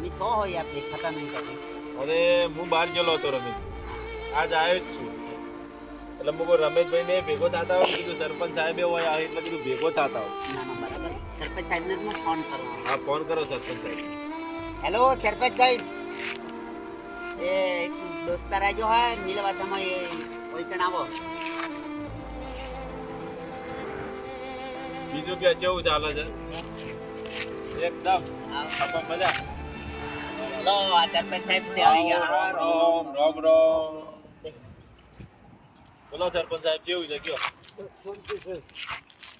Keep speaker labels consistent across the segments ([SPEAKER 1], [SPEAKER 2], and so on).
[SPEAKER 1] તમે છો હોય યાર દેખાતા નહીં તમે.
[SPEAKER 2] અને હું બહાર ગયેલો હતો રમેશ આજ આવ્યો જ છું. એટલે મુકો રમેશભાઈ ને ભેગો થતા હોય કીધું સરપંચ સાહેબ હોય આવે એટલે કીધું ભેગો થતા હોય.
[SPEAKER 1] બરાબર. સરપંચ સાહેબને ને ફોન કરો.
[SPEAKER 2] હા ફોન કરો સરપંચ સાહેબ.
[SPEAKER 1] હેલો સરપંચ સાહેબ. એ દોસ્તાર આજો હા મિલવા તમે કોઈ કણ આવો.
[SPEAKER 2] બીજું કે કેવું ચાલે છે? એકદમ. મજા?
[SPEAKER 1] હેલો આ સરપંચ સાહેબ તે આવી ગયા
[SPEAKER 2] રામ રામ રામ બોલો સરપંચ સાહેબ કેવું છે કયો
[SPEAKER 3] શાંતિ છે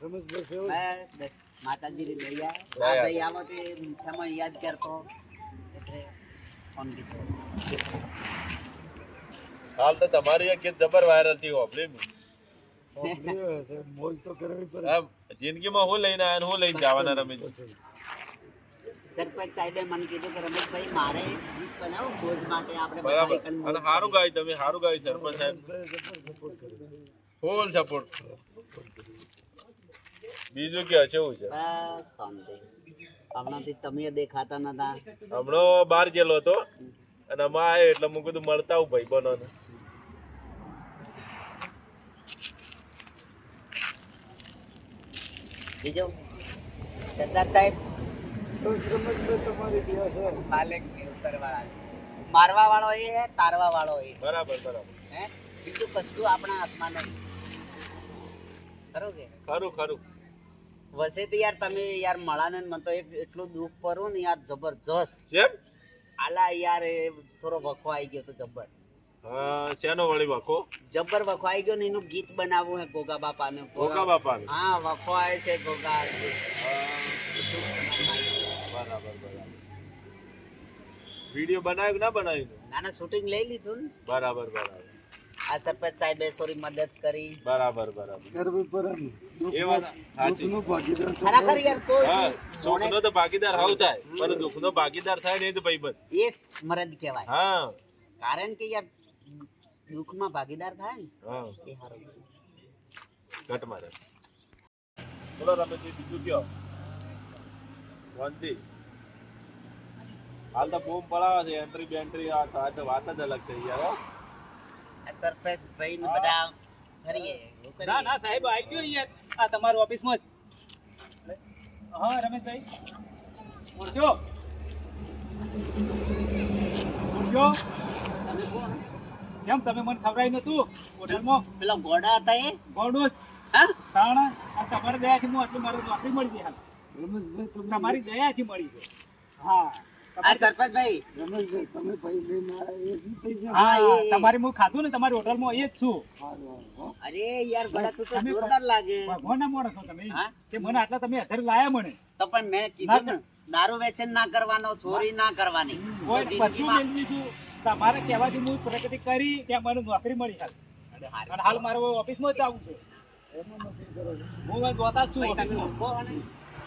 [SPEAKER 3] રમેશભાઈ સેવા
[SPEAKER 1] બસ બસ માતાજી ની દયા આ
[SPEAKER 2] દયા.
[SPEAKER 1] ભાઈ આવો તે મીઠામાં યાદ કરતો એટલે ફોન કીધો
[SPEAKER 2] હાલ તો તમારી એક જબર વાયરલ થઈ
[SPEAKER 3] છે મોજ તો કરવી પડે
[SPEAKER 2] જિંદગીમાં હું લઈને આવ્યા ને હું લઈને જવાના રમેશ
[SPEAKER 1] સરપંચ સાહેબે મને કીધું કે રમેશભાઈ મારે ગીત બનાવો ભોજ માટે આપણે
[SPEAKER 2] બરાબર. અને સારું ગાય તમે સારું ગાય સરપંચ સાહેબ. ફૂલ સપોર્ટ બીજું કે કેવું છે?
[SPEAKER 1] બસ શાંતિ. હમણાંથી તમે દેખાતા નતા.
[SPEAKER 2] હમણો બહાર ગયેલો હતો અને અમે આવ્યો એટલે હું કીધું મળતા આવું ભાઈ બનો
[SPEAKER 1] બીજું? સરદાર સાહેબ
[SPEAKER 3] બસ તમારી છે
[SPEAKER 1] માલિક મારવા વાળો એ હે તારવા વાળો એ.
[SPEAKER 2] બરાબર બરાબર.
[SPEAKER 1] હે? બીજું કશું આપણા હાથમાં નહીં. ખરું કે?
[SPEAKER 2] ખરું ખરું.
[SPEAKER 1] વસે તો યાર તમે યાર મળાને મને તો એક એટલું દુઃખ પડવું ને યાર જબરજસ્ત.
[SPEAKER 2] કેમ
[SPEAKER 1] આલા યાર એ થોડો વખો આવી ગયો તો જબ્બર
[SPEAKER 2] હા શેનો વળી વખો?
[SPEAKER 1] જબ્બર વખો આવી ગયો ને એનું ગીત બનાવવું હે ગોગા બાપાને.
[SPEAKER 2] ગોગા બાપાને?
[SPEAKER 1] હા વખો આવે છે ગોગા.
[SPEAKER 2] બરાબર બરાબર. વીડિયો બનાવ્યું કે ના બનાવ્યું?
[SPEAKER 1] નાના શૂટિંગ લઈ લીધું ને.
[SPEAKER 2] બરાબર બરાબર.
[SPEAKER 1] આ સરપંચ સાહેબે થોડી મદદ કરી.
[SPEAKER 2] બરાબર બરાબર.
[SPEAKER 3] કરવી પડે
[SPEAKER 2] એ વાત સાચી.
[SPEAKER 3] ભાગીદાર
[SPEAKER 1] ખરેખર યાર કોઈ બી
[SPEAKER 2] તો ભાગીદાર હાવ થાય પણ દુઃખનો ભાગીદાર થાય ને તો ભાઈબંધ.
[SPEAKER 1] એ મરદ કહેવાય.
[SPEAKER 2] હા.
[SPEAKER 1] કારણ કે યાર દુઃખમાં ભાગીદાર થાય ને
[SPEAKER 2] હા.
[SPEAKER 1] એ હારો
[SPEAKER 2] ઘટ મારે. બોલો રમેશજી બીજું કયો? શાંતિ હાલ તો બૂમ પડાવે છે એન્ટ્રી બેન્ટ્રી આ તો વાત જ અલગ છે યાર
[SPEAKER 1] સરફેસ ભાઈ ને બધા ફરીએ કરીએ.
[SPEAKER 4] ના ના સાહેબ આવી ગયો યાર. આ તમારું ઓફિસમાં જ. હા રમેશભાઈ. ઓળખ્યો ઓળખ્યો
[SPEAKER 1] તમે કોણ?
[SPEAKER 4] કેમ તમે મને ખવડાવી નતું હોટલમાં?
[SPEAKER 1] પેલા ગોડા હતા એ?
[SPEAKER 4] ગોડો જ.
[SPEAKER 1] હા?
[SPEAKER 4] તાણા. આ તમારી છે હું આટલી મારું નોકરી મળી ગઈ હાલ.
[SPEAKER 3] તમારી દયા
[SPEAKER 4] છે દયાથી મળી છે હા.
[SPEAKER 1] આ સરપંચ ભાઈ
[SPEAKER 3] તમે
[SPEAKER 4] હા તમારી હું ખાધું ને તમારી હોટલમાં એ જ છું.
[SPEAKER 1] અરે યાર ઘોડા તું તો જોરદાર લાગે.
[SPEAKER 4] ભગવાનના માણસ છો તમે. કે મને આટલા તમે અત્યારે લાયા મને?
[SPEAKER 1] તો પણ મેં કીધું ને દારૂ વેચન ના કરવાનો ચોરી ના કરવાની.
[SPEAKER 4] તમારે કહેવાથી હું પ્રગતિ કરી ત્યાં મને નોકરી મળી હાલ. અને હાલ મારે ઓફિસમાં જ આવું છે. હું ગોતા છું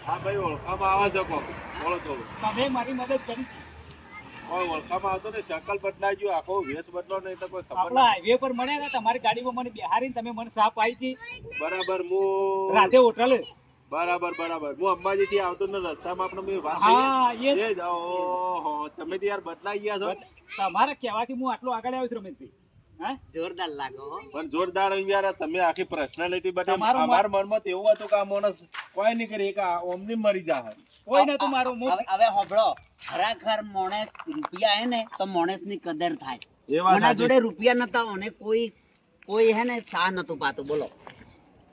[SPEAKER 1] હો
[SPEAKER 2] ભાઈ ઓળખામાં આવે કોક. બોલો તો.
[SPEAKER 4] તમે મારી મદદ કરી.
[SPEAKER 2] કોઈ ઓળખામાં આવતો ને શકલ બદલાઈ ગયો આખો વેશ બદલો નહીં તો કોઈ ખબર
[SPEAKER 4] આપણા હાઈવે પર મળ્યા ને તમારી ગાડીમાં મને બેહારીને તમે મને સાપ આવી છે.
[SPEAKER 2] બરાબર હું
[SPEAKER 4] રાતે હોટલે.
[SPEAKER 2] બરાબર બરાબર. હું અંબાજી થી આવતો ને રસ્તામાં આપણે મેં વાત
[SPEAKER 4] હા એ જ.
[SPEAKER 2] ઓહો તમે તો યાર બદલાઈ ગયા છો.
[SPEAKER 4] તમારા કહેવાથી હું આટલો આગળ આવ્યો છું રમેશભાઈ.
[SPEAKER 1] જોરદાર લાગો
[SPEAKER 2] પણ જોરદાર યાર તમે આખી પર્સનાલિટી
[SPEAKER 4] તમારું
[SPEAKER 2] અમારા મનમાં એવું હતું કે આ માણસ કોઈ નહીં કરે કે ઓમની મરી જાય
[SPEAKER 4] કોઈ નતું મારું
[SPEAKER 1] હવે હોભળો ખરેખર મોણસ રૂપિયા હે ને તો મોણસની કદર થાય. જોડે રૂપિયા નતા અને કોઈ કોઈ હે ને સા નતું પાતું બોલો.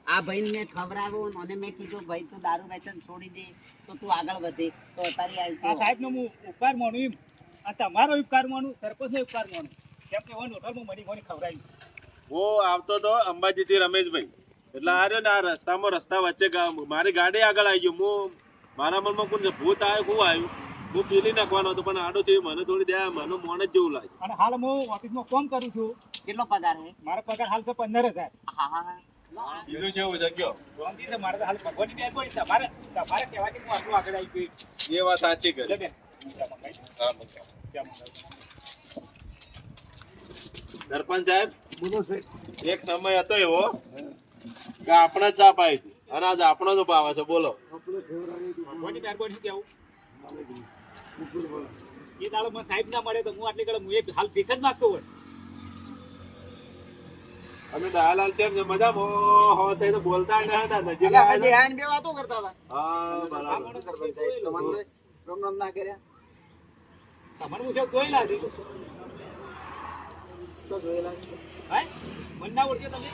[SPEAKER 1] આ ભાઈ મેં ખવડાવ્યો અને મેં કીધું ભાઈ તું દારૂ વેચન છોડી દે તો તું આગળ વધે. તો અત્યારે
[SPEAKER 4] આ
[SPEAKER 1] આવી
[SPEAKER 4] સાહેબનો હું ઉપકાર માનું એમ. આ તમારો ઉપકાર માનું સરપંચનો ઉપકાર માનું. કેમ કે ઓન હોટલમાં મળી મને ખવડાવી.
[SPEAKER 2] હું આવતો તો અંબાજી થી રમેશભાઈ. એટલે આ રહ્યો ને આ રસ્તામાં રસ્તા વચ્ચે મારી ગાડી આગળ આવી ગયો હું મારા મનમાં કોઈ છે? ભૂત આવ્યો હું આવ્યું? હું પીલી નાખવાનો હતો પણ આડો થયું. મને થોડી દયા મને મોણ જ જેવું લાગ્યું.
[SPEAKER 4] અને હાલ હું ઓફિસમાં ફોન કરું છું.
[SPEAKER 1] કેટલો પગાર છે?
[SPEAKER 4] મારો પગાર હાલ તો પંદર હજાર.
[SPEAKER 1] હા. હા
[SPEAKER 2] બીજું જેવું એવું છે
[SPEAKER 4] છે મારે તો હાલ ભગવાનની બેન પડી તમારે તમારે કહેવાથી હું આટલું આગળ આવી ગઈ
[SPEAKER 2] એ વાત સાચી કરી. હા. સરપંચ સાહેબ
[SPEAKER 3] બોલો સાહેબ
[SPEAKER 2] એક સમય હતો એવો કે આપણે ચા પાઈ હતી અને આજ આપણો તો ભાવ છે બોલો.
[SPEAKER 4] એ દાડો મને સાહેબ ના મળે તો હું આટલી કડે હું એક હાલ ભીખ જ માંગતો હોય
[SPEAKER 2] અમે દયાલાલ છે એમ છે મજામાં હો તે તો બોલતા ન હતા
[SPEAKER 5] ને
[SPEAKER 2] જે
[SPEAKER 5] દેહાઈને બે વાતો કરતા હતા
[SPEAKER 2] હા બરાબર
[SPEAKER 5] સરપંચ સાહેબ, તમારે રામ રામ ના કર્યા
[SPEAKER 4] તમારે હું છે જોયેલા છે
[SPEAKER 5] તો જોયેલા છે.
[SPEAKER 4] હાય ઓળખ્યો તમે?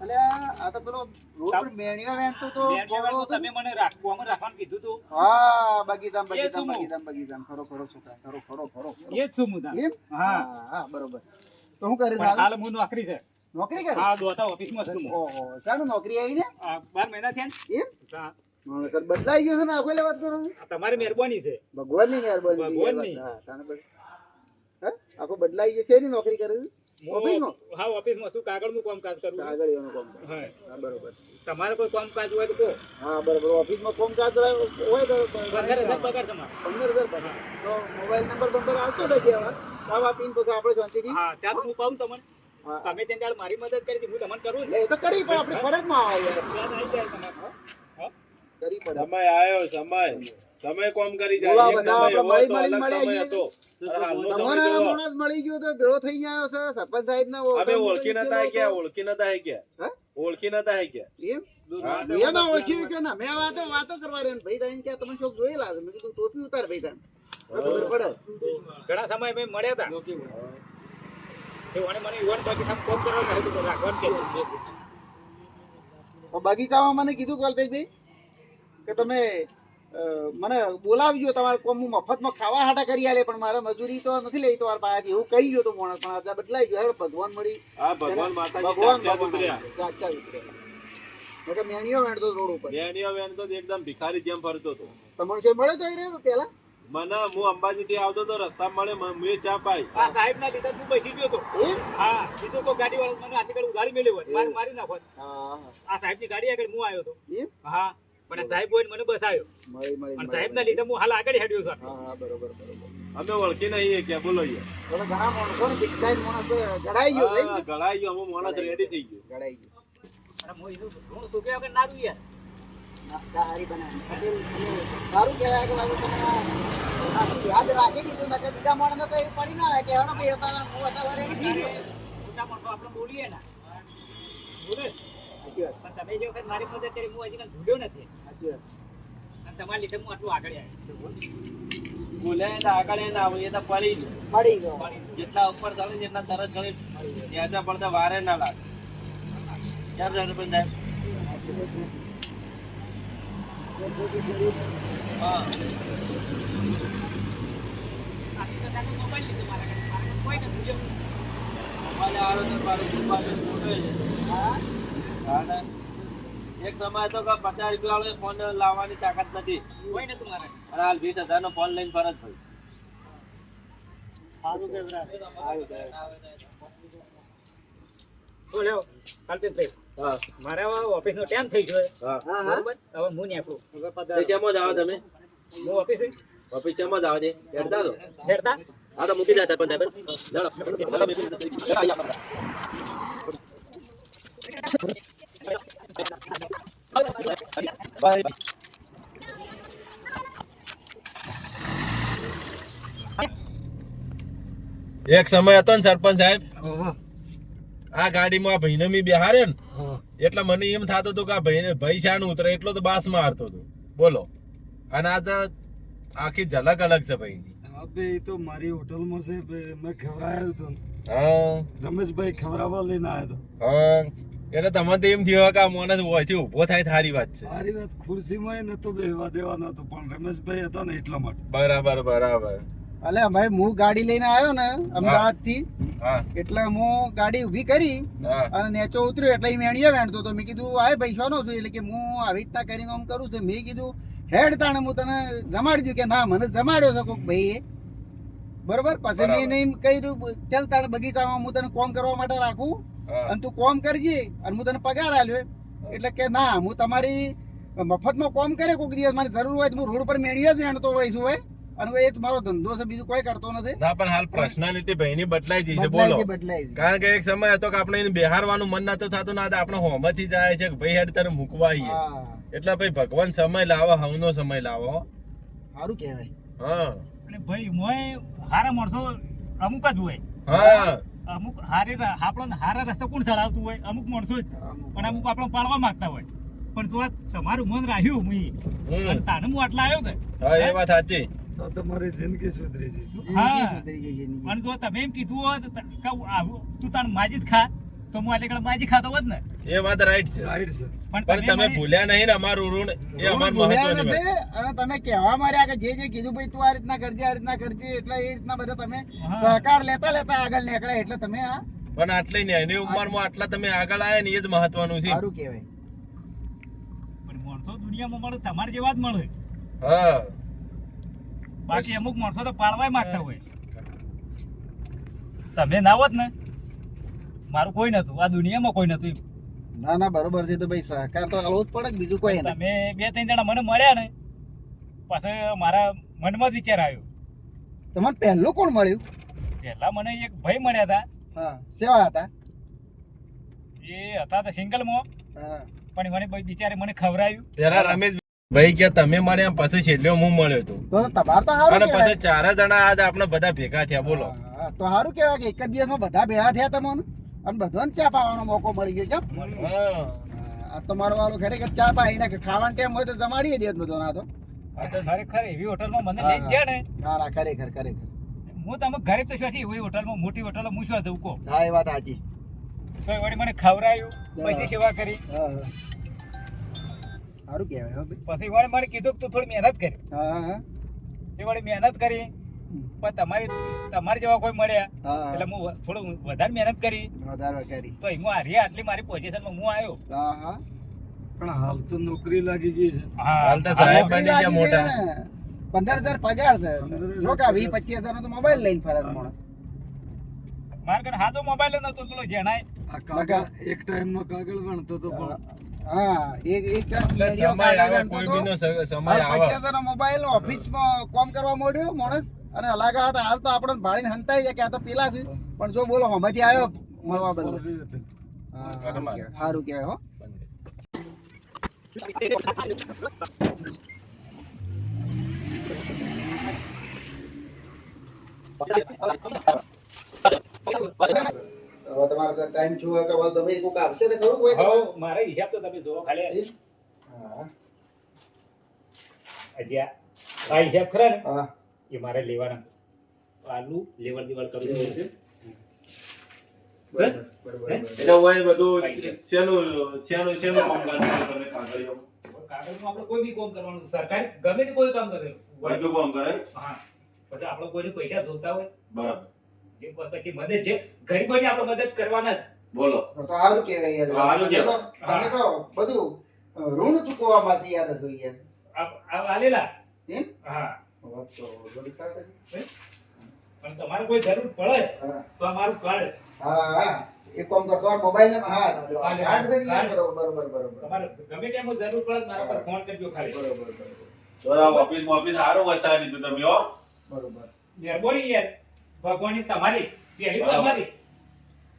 [SPEAKER 5] અને આ તો પેલો રોડ મેણિયો વેણતો તો
[SPEAKER 4] બેન
[SPEAKER 5] ગોળો
[SPEAKER 4] કહેવાનું
[SPEAKER 5] હતો ને.
[SPEAKER 4] તમે મને રાખવું અમે રાખવાનું કીધું તું.
[SPEAKER 5] હા બગીચામ બગીચામ બગીચામ બગીચામ. ખરો ખરો છોકરા ખરો ખરો ખરો ખરો.
[SPEAKER 4] એ જ છું હું
[SPEAKER 5] એમ?
[SPEAKER 4] હા.
[SPEAKER 5] હા બરોબર. તો શું કરે
[SPEAKER 4] હાલ? હું નોકરી છે.
[SPEAKER 5] નોકરી કરે
[SPEAKER 4] હા દોતા ઓફિસમાં છું
[SPEAKER 5] ઓહો શાનું નોકરી આવી ને?
[SPEAKER 4] આ બાર મહિના થયા ને?
[SPEAKER 5] એમ?
[SPEAKER 4] હા.
[SPEAKER 5] બદલાઈ ગયો છે ને આખો વાત કરો
[SPEAKER 4] તમારી મહેરબાની છે.
[SPEAKER 5] ભગવાનની મહેરબાની
[SPEAKER 4] ભગવાનની.
[SPEAKER 5] હા તાને બસ. હે? આખો બદલાઈ ગયો. છે ને નોકરી કરે છે?
[SPEAKER 4] હું
[SPEAKER 5] ઓફિસમાં?
[SPEAKER 4] હા ઓફિસમાં શું કાગળનું કામકાજ કરું છું.
[SPEAKER 5] એનું કામ
[SPEAKER 4] હા.
[SPEAKER 5] હા બરોબર.
[SPEAKER 4] તમારે કોઈ કામકાજ હોય તો કહો.
[SPEAKER 5] હા બરોબર. ઓફિસમાં કામ હોય તો
[SPEAKER 4] પંદર હજાર પગાર તમારે.
[SPEAKER 5] પંદર હજાર પગાર. તો મોબાઈલ નંબર બંબર આવતો રહેજે હવે આવા. પીન પછી આપણે શાંતિથી.
[SPEAKER 4] હા ત્યાં હું પાઉં તમને. તમે ત્યાં દાડ મારી મદદ કરી હતી, હું તમને કરું
[SPEAKER 5] એ તો કરી પણ આપણે ફરજમાં આવે યાર.
[SPEAKER 4] ત્યાં આવી જાય તમારે. હા?
[SPEAKER 5] કરી પડે.
[SPEAKER 2] સમય આવ્યો સમય. સમય કોમ કરી જાય. સમય હતો, અલગ સમય હતો.
[SPEAKER 5] તમારા
[SPEAKER 2] જોવો.
[SPEAKER 5] માણસ મળી ગયો તો ભેળો થઈ ગયો છે સરપંચ સાહેબ ના
[SPEAKER 2] અમે ઓળખી નતા હે ઓળખી નતા હે? ક્યાં ઓળખી નતા હે ક્યાં
[SPEAKER 5] એમ મેં ના કે ના? મેં વાતો વાતો કરવા રહ્યા ભાઈ તાઈને ક્યાં તમે શોખ જોયેલા છે મેં કીધું ટોપી ઉતાર ભાઈ તાને. ખબર પડે.
[SPEAKER 4] ઘણા સમય મેં મળ્યા હતા એ વણે મને યુવાન બાકી સામે કોમ કરવા કહ્યું હતું, રાખવાનું કે
[SPEAKER 5] બગીચામાં મને કીધું કલ્પેશભાઈ કે તમે મને બોલાવજો તમારે કોમ હું મફતમાં ખાવા હાટા કરી આલે પણ મારે મજૂરી તો નથી લઈ તમારા પાસેથી. એવું કહી ગયો તો માણસ પણ આજે બદલાઈ ગયો. ભગવાન મળી.
[SPEAKER 2] ભગવાન માતાજી
[SPEAKER 5] ભગવાન ભગવાન
[SPEAKER 2] ઉતર્યા.
[SPEAKER 5] સાક્ષાત ઉતર્યા. મેં મેણીઓ વેણતો રોડ ઉપર.
[SPEAKER 2] મેણીઓ વેણતો એકદમ ભિખારી જેમ ફરતો હતો.
[SPEAKER 5] તમને શું મળે તો એ રે પેલા
[SPEAKER 2] મને હું અંબાજી થી આવતો તો રસ્તા મળે મેં ચા પાઈ.
[SPEAKER 4] આ સાહેબ ના લીધે હું બેસી ગયો હતો. હા બીજો કોઈ ગાડી વાળો મને આટલી ગાડી ગાડી મેલ્યો હોય મારી નાખો.
[SPEAKER 5] હા
[SPEAKER 4] આ સાહેબની ગાડી આગળ હું આવ્યો હતો. હા. પણ સાહેબ હોય ને મને બસાયો. પણ સાહેબ ના લીધે હું હાલ આગળ હેડ્યો છું.
[SPEAKER 5] હા હા બરોબર બરોબર.
[SPEAKER 2] અમે ઓળખી નહીં ક્યાં બોલો યાર.
[SPEAKER 5] ઘણા માણસો ને માણસ જડાઈ ગયો
[SPEAKER 2] ગળાઈ ગયો માણસ રેડી થઈ ગયો.
[SPEAKER 5] જડાઈ ગયો.
[SPEAKER 4] અરે હું એનું તો કે ના યાર?
[SPEAKER 5] સારી બનાવી. પટેલ સારું કહેવાય કે બાજુ તમે આ આ યાદ રાખી દીધું નકર બીજા માણસ તો પડી ના આવે કે હેડો ભાઈ હતા હું હતા વારે થઈ ગયો.
[SPEAKER 4] મોટા માણસો આપણે બોલીએ ને. બોલે.
[SPEAKER 5] સાચી વાત.
[SPEAKER 4] પણ તમે જે વખત મારી મદદ કરી હું હજી ભૂલ્યો નથી.
[SPEAKER 5] સાચી વાત.
[SPEAKER 4] અને તમારા લીધે હું આટલું આગળ આવ્યો
[SPEAKER 6] તો આગળ એને આવું એ તો પડી
[SPEAKER 5] પડી ગયો.
[SPEAKER 6] જેટલા ઉપર તરત જ્યાં પડતા વારે ના લાગે. ક્યાં જાય સાહેબ હા.
[SPEAKER 4] તારે મોબાઈલ લીધો મારા કોઈ નથી. મોબાઈલ
[SPEAKER 6] અમારે તો મારું મોબાઈલ મોટો છે.
[SPEAKER 5] હા?
[SPEAKER 6] હા ને? એક સમય તો પચાસ રૂપિયા વાળો ફોન લાવવાની તાકાત નથી
[SPEAKER 4] કોઈ નતું મારા
[SPEAKER 6] અને હાલ વીસ હજાર નો ફોન લઈને ફરજ હોય
[SPEAKER 4] સારું. બોલ્યો
[SPEAKER 6] હા
[SPEAKER 4] મારે ઓફિસ ઓફિસનો ટાઈમ થઈ ગયો
[SPEAKER 6] હા
[SPEAKER 4] બરોબર હવે હું નહીં
[SPEAKER 6] આપું શેમાં જ આવો તમે
[SPEAKER 4] હું ઓફિસે
[SPEAKER 6] ઓફિસ શેમાં જ આવો છે હેડતા તો
[SPEAKER 4] હેડતા
[SPEAKER 6] હા તો મૂકી દે સરપંચ સાહેબ બાય.
[SPEAKER 2] એક સમય હતો ને સરપંચ સાહેબ. આ ગાડીમાં આ ભાઈને મી બેહારે ને એટલે મને એમ થતું હતું કે આ ભાઈ ભાઈ શાનું ઉતરે એટલો તો બાસ મારતો હતો. બોલો. અને આ તો આખી ઝલક અલગ છે ભાઈની.
[SPEAKER 3] હા બે એ તો મારી હોટલમાં છે મેં ખવડાયો હતો.
[SPEAKER 2] હા.
[SPEAKER 3] રમેશભાઈ ખવડાવવા લઈને આવ્યો હતો.
[SPEAKER 2] હા. એટલે તમને તો એમ થયો કે આ માણસ હોયથી ઊભો થાય થારી વાત છે.
[SPEAKER 3] મારી વાત ખુરશીમાં નતો બેહવા દેવાનો હતો પણ રમેશભાઈ હતા ને એટલા માટે.
[SPEAKER 2] બરાબર બરાબર.
[SPEAKER 5] અલે ભાઈ હું ગાડી લઈને આવ્યો ને
[SPEAKER 2] અમદાવાદથી
[SPEAKER 5] એટલે હું ગાડી ઊભી કરી અને નેચો ઉતર્યો એટલે મેણીએ વેણતો તો મેં કીધું આ ભાઈ નો છું? એટલે કે હું આવી રીતના કરીને આમ કરું છું. મેં કીધું હેડ તાણે હું તને જમાડ્યું કે ના મને જમાડ્યો છે. કોક ભાઈએ બરોબર? પછી મેં નહીં કહી દીધું ચાલ તાણે બગીચામાં હું તને કોમ કરવા માટે રાખું અને તું કોમ કરજે અને હું તને પગાર આલ્યો એટલે કે ના હું તમારી મફતમાં કોમ કરે કોઈક દિવસ. મારે જરૂર હોય તો હું રોડ પર મેળીએ જ વેણતો હોય છું હોય. અને એ જ મારો ધંધો છે બીજું કોઈ કરતો નથી.
[SPEAKER 2] ના પણ હાલ પર્સનાલિટી ભાઈની બદલાઈ ગઈ છે બોલો. કારણ કે એક સમય હતો કે આપણે એને બેહારવાનું મન નતું થતું ના આપણે હોમથી જાય છે કે ભાઈ હેડ તને મૂકવા એટલે ભાઈ ભગવાન સમય લાવો હવનો સમય લાવો.
[SPEAKER 5] સારું કહેવાય.
[SPEAKER 2] હા.
[SPEAKER 4] અને ભાઈ મોય હારા માણસો અમુક જ હોય.
[SPEAKER 2] હા.
[SPEAKER 4] અમુક હારે આપણો હારા રસ્તો કોણ ચડાવતું હોય? અમુક માણસો જ. પણ અમુક આપણો પાડવા માંગતા હોય. પણ તો તમારું મન રાખ્યું મુઈ
[SPEAKER 2] હમ.
[SPEAKER 4] અને તાને હું આટલા આવ્યો કે?
[SPEAKER 2] હા એ વાત સાચી.
[SPEAKER 3] તમારી જિંદગી સુધરી છે
[SPEAKER 4] હા. અને જો તમે એમ કીધું હોત તું તાણ માજી જ ખા. તો હું આટલે માજી ખાતો હોત ને?
[SPEAKER 2] એ વાત રાઈટ છે.
[SPEAKER 3] રાઈટ છે.
[SPEAKER 2] પણ તમે ભૂલ્યા નહીં ને અમારું ઋણ એ અમાર મહત્વ
[SPEAKER 5] નથી અને તમે કહેવા માર્યા કે જે જે કીધું ભાઈ તું આ રીતના કરજે આ રીતના કરજે એટલે એ રીતના બધા તમે સહકાર લેતા લેતા આગળ નીકળ્યા એટલે તમે આ
[SPEAKER 2] પણ આટલી ને એની ઉંમરમાં આટલા તમે આગળ આયા ને એ જ મહત્વનું છે.
[SPEAKER 5] સારું કહેવાય.
[SPEAKER 4] પણ માણસો દુનિયામાં મળે તમારે જેવા જ મળે.
[SPEAKER 2] હા.
[SPEAKER 4] બાકી અમુક માણસો તો પાડવાય માંગતા હોય. તમે ના હોત ને મારું કોઈ નતું આ દુનિયામાં કોઈ નતું એમ.
[SPEAKER 5] ના ના બરોબર છે તો ભાઈ સહકાર તો આલવો જ પડે બીજું કોઈ નહીં
[SPEAKER 4] તમે બે ત્રણ જણા મને મળ્યા ને પાછળ મારા મનમાં જ વિચાર આવ્યો.
[SPEAKER 5] તમને પહેલું કોણ મળ્યું?
[SPEAKER 4] પહેલા મને એક ભાઈ મળ્યા હતા.
[SPEAKER 5] હા સેવા હતા?
[SPEAKER 4] એ હતા તો સિંગલ
[SPEAKER 5] હા.
[SPEAKER 4] પણ મને ભાઈ બિચારે મને ખવરાયું
[SPEAKER 2] પેલા રમેશ ભાઈ કે તમે મળ્યા પછી છેલ્લો હું મળ્યો હતો
[SPEAKER 5] તો તમારે તો સારું
[SPEAKER 2] અને પછી ચાર જણા આજ આપણે બધા ભેગા થયા બોલો.
[SPEAKER 5] તો સારું કેવાય કે એક જ દિવસમાં બધા ભેગા થયા તમને? અને બધાને ચા પાવાનો મોકો મળી ગયો છે આ તમારો વાળો ખરેખર ચા પાઈને કે ખાવાનું ટાઈમ હોય તો જમાડીએ દે બધો ના તો.
[SPEAKER 4] ખરેખર એવી હોટલમાં મને લઈ ગયા ને.
[SPEAKER 5] ના ના ખરેખર ખરેખર.
[SPEAKER 4] હું તમે ઘરે તો શું એવી હોટલમાં મોટી હોટલો હું શું જવું કહો?
[SPEAKER 5] હા એ વાત સાચી.
[SPEAKER 4] તો એ વળી મને ખવડાયું પછી સેવા કરી.
[SPEAKER 5] સારું કહેવાય
[SPEAKER 4] પછી વળી મને કીધું કે તું થોડી મહેનત કરી.
[SPEAKER 5] હા હા. હા
[SPEAKER 4] તે વળી મહેનત કરી. પણ તમારી તમારી જેવા કોઈ મળ્યા એટલે હું થોડું વધારે મહેનત કરી.
[SPEAKER 5] વધારે કરી.
[SPEAKER 4] તો હું હારી આટલી મારી પોઝિશનમાં હું આવ્યો.
[SPEAKER 3] પણ હાલ તો નોકરી લાગી ગઈ છે.
[SPEAKER 2] હાલ તો સાહેબ બની ગયા મોટા.
[SPEAKER 5] પંદર હજાર પગાર છે.
[SPEAKER 3] 15,000
[SPEAKER 5] શું વીસ પચીસ હજાર નો તો મોબાઈલ લઈને ફરે છે માણસ.
[SPEAKER 4] મારે કણ હાથો મોબાઈલ નતો પેલો જેણાય.
[SPEAKER 3] કાગળ એક ટાઈમ નો કાગળ ગણતો તો પણ.
[SPEAKER 5] હા એક એક
[SPEAKER 2] સમય આવે કોઈ બી સમય આવે.
[SPEAKER 5] પચાસ મોબાઈલ ઓફિસમાં કામ કરવા માંડ્યો માણસ? અને અલાગા હતા. હાલ તો આપણને ભાળીને હંતાઈ જાય કે આ તો પેલા છે. પણ જો બોલો હમેથી આવ્યો મળવા બદલ. હા, સારું કહેવાય. સારું હો તમારો ટાઈમ છું કે હવે તમે કોક આવશે તો ખરું કોઈ?
[SPEAKER 4] મારા હિસાબ તો તમે જોવો ખાલી.
[SPEAKER 5] હા.
[SPEAKER 4] આ આ હિસાબ ખરા ને?
[SPEAKER 5] હા.
[SPEAKER 4] એ મારે લેવાના. આલુ લેવલ દેવડ કરવું.
[SPEAKER 2] એટલે હોય બધું શેનું શેનું શેનું કામ કરો તમે કાગળિયો?
[SPEAKER 4] કાગળમાં આપણે કોઈ બી કામ કરવાનું સરકારી ગમે તે કોઈ કામ કરે.
[SPEAKER 2] બધું કામ કરે?
[SPEAKER 4] હા. પછી આપણે કોઈને પૈસા ધોતા હોય.
[SPEAKER 2] બરાબર.
[SPEAKER 4] જે પછી મદદ જે ગરીબોની આપણે મદદ કરવાના જ.
[SPEAKER 2] બોલો.
[SPEAKER 5] તો તો સારું કહેવાય યાર.
[SPEAKER 2] સારું
[SPEAKER 4] કહેવાય.
[SPEAKER 5] તમે તો બધું ઋણ ચૂકવવા માટે યાર. છો
[SPEAKER 4] આ આ આલેલા?
[SPEAKER 5] એમ
[SPEAKER 4] હા.
[SPEAKER 5] વાત તો
[SPEAKER 4] પણ તમારે કોઈ જરૂર પડે તો અમારું મારું કાર્ડ.
[SPEAKER 5] હા હા. એક કામ કરો તમારા મોબાઈલ ને હા કાર્ડ છે
[SPEAKER 4] કાર્ડ.
[SPEAKER 5] બરોબર બરોબર બરોબર.
[SPEAKER 4] તમારે ગમે ત્યાં જરૂર પડે તો મારા પર ફોન કરજો ખાલી.
[SPEAKER 5] બરોબર બરોબર
[SPEAKER 2] તો ઓફિસ ઓફિસ હારો વસાવી દીધું તમે હો.
[SPEAKER 5] બરોબર.
[SPEAKER 4] મહેરબાની યાર. ભગવાનની તમારી. પહેલી તો અમારી.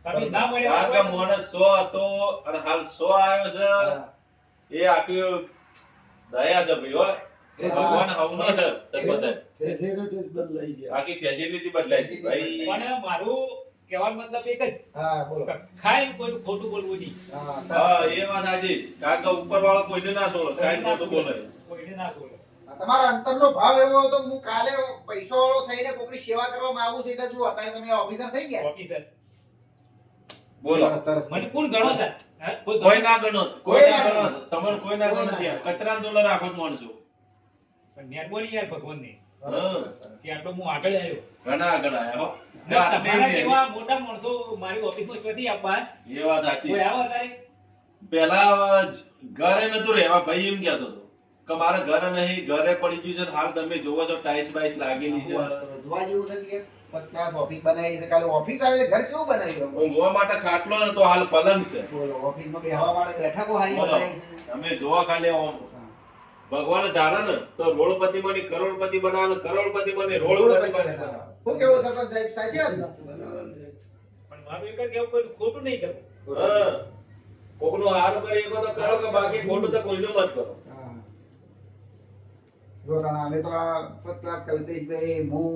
[SPEAKER 4] તમે ના મળ્યા
[SPEAKER 2] કારણ કે માણસ સો હતો અને હાલ સો આવ્યો છે. એ આખી દયા છે ભાઈ હો. ભગવાન હવનો છે સરપંચ સાહેબ.
[SPEAKER 3] બદલાઈ ગયા.
[SPEAKER 2] આખી ફેસિલિટી બદલાઈ ગઈ ભાઈ.
[SPEAKER 4] પણ મારું કહેવાનો મતલબ એક જ.
[SPEAKER 5] હા બોલો.
[SPEAKER 4] કે ખાઈને ખોટું બોલવું નહીં.
[SPEAKER 5] હા
[SPEAKER 2] હા એ વાત સાચી. કારણ કે ઉપર વાળો કોઈને ના છોડે કાંઈ ખોટું બોલે.
[SPEAKER 4] કોઈને ના બોલો
[SPEAKER 5] તમારા અંતરનો ભાવ એવો હતો હું કાલે પૈસો વાળો થઈને કોકની સેવા કરવામાં આવું છું એટલે શું અત્યારે તમે ઓફિસર થઈ ગયા?
[SPEAKER 4] ઓફિસર
[SPEAKER 2] બોલો.
[SPEAKER 5] સરસ.
[SPEAKER 4] મને કોણ ગણો કોઈ
[SPEAKER 2] કોઈ ના ગણો કોઈ ના ગણો. તમને કોઈ ના ગણો. કચરા ડોલર આખો જ માણસો.
[SPEAKER 4] પણ મહેરબાની યાર ભગવાનની.
[SPEAKER 5] સરસ, સરસ, સરસ.
[SPEAKER 4] કે આટલો હું આગળ આવ્યો.
[SPEAKER 2] ઘણા ગણાય હો.
[SPEAKER 4] તમારા જેવા મોટા માણસો મારી ઓફિસમાં ક્યાંથી આપવા
[SPEAKER 2] એ વાત સાચી.
[SPEAKER 4] કોઈ આવો તારે?
[SPEAKER 2] પેલા ઘરે નતું રહેવા ભાઈ એમ કહેતો હતો કે મારે ઘરે નહીં ઘરે પડી ગયું છે ને હાલ તમે જોવો છો ટાઈસ બાઈસ લાગેલી છે.
[SPEAKER 5] જોવા જેવું છે ફર્સ્ટ ક્લાસ ઓફિસ બનાવી છે? કાલે ઓફિસ આવે ઘર કેવું બનાવ્યું
[SPEAKER 2] ઊંઘવા માટે ખાટલો તો હાલ પલંગ છે.
[SPEAKER 5] ઓફિસ ઓફિસમાં બેહવા માટે બેઠકો હારી બનાવી છે.
[SPEAKER 2] તમે જોવા ખાલી ભગવાન ધારે ને તો રોડપતિ બની કરોડપતિ બનાવે કરોડપતિ બની રોડપતિ બને.
[SPEAKER 5] શું કેવું સરપંચ સાહેબ સાચી વાત.
[SPEAKER 4] પણ મારું એક કેવું કોઈ ખોટું નહીં કરો
[SPEAKER 2] હા કોકનું હારું કરી શકો તો કરો કે બાકી ખોટું તો કોઈનું મત કરો
[SPEAKER 5] હા. જો તને અમે તો આ ફર્સ્ટ ક્લાસ કલ્પેશભાઈ હું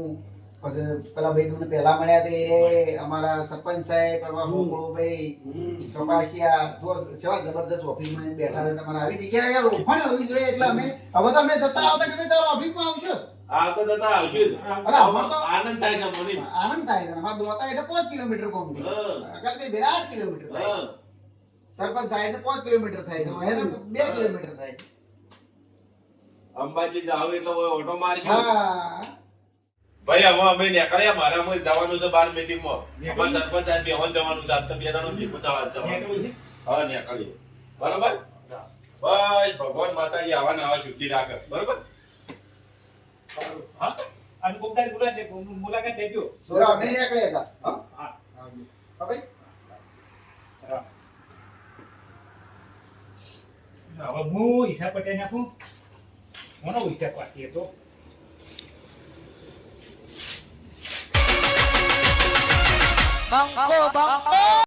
[SPEAKER 5] પછી પેલા ભાઈ તમને પહેલા મળ્યા તે રે અમારા સરપંચ સાહેબ અમારા હોકળોભાઈ ચોપાસિયા જો સેવા જબરદસ્ત ઓફિસમાં બેઠા છે તમારે આવી જગ્યાએ યાર ઓફણ હોવી જોઈએ એટલે અમે હવે તો જતા આવતા ગમે તારો ઓફિસમાં આવશો?
[SPEAKER 2] આવતા જતા આવશું
[SPEAKER 5] અરે અમાર તો
[SPEAKER 2] આનંદ થાય છે મને
[SPEAKER 5] આનંદ થાય છે અમારા દોતા એટલે પાંચ કિલોમીટર કોમ. તે વિરાટ કિલોમીટર થાય. સરપંચ સાહેબ પાંચ કિલોમીટર થાય છે તો બે કિલોમીટર થાય.
[SPEAKER 2] અંબાજી જાવ એટલે ઓટો મારશું.
[SPEAKER 5] હા.
[SPEAKER 2] ભાઈ હવે અમે નીકળ્યા મારે અમે જવાનું છે બાર મીટિંગમાં અમાર સરપંચ સાહેબ બેહવાન જવાનું છે આજ તો બે જણા ભેગું થવા જવાનું હા નીકળીએ. બરોબર? બસ ભગવાન માતાજી આવા ને આવા સુખી રાખે. બરોબર?
[SPEAKER 4] હા? અને કોક તારી મુલાકાત મુલાકાત લેજો.
[SPEAKER 5] સોરા અમે નીકળ્યા હતા હા?
[SPEAKER 4] હા.
[SPEAKER 5] હા ભાઈ.
[SPEAKER 4] હવે હું હિસાબ પટાઈ નાખું? કોનો હિસાબ બાકી હતો?
[SPEAKER 7] 帮哥帮哥。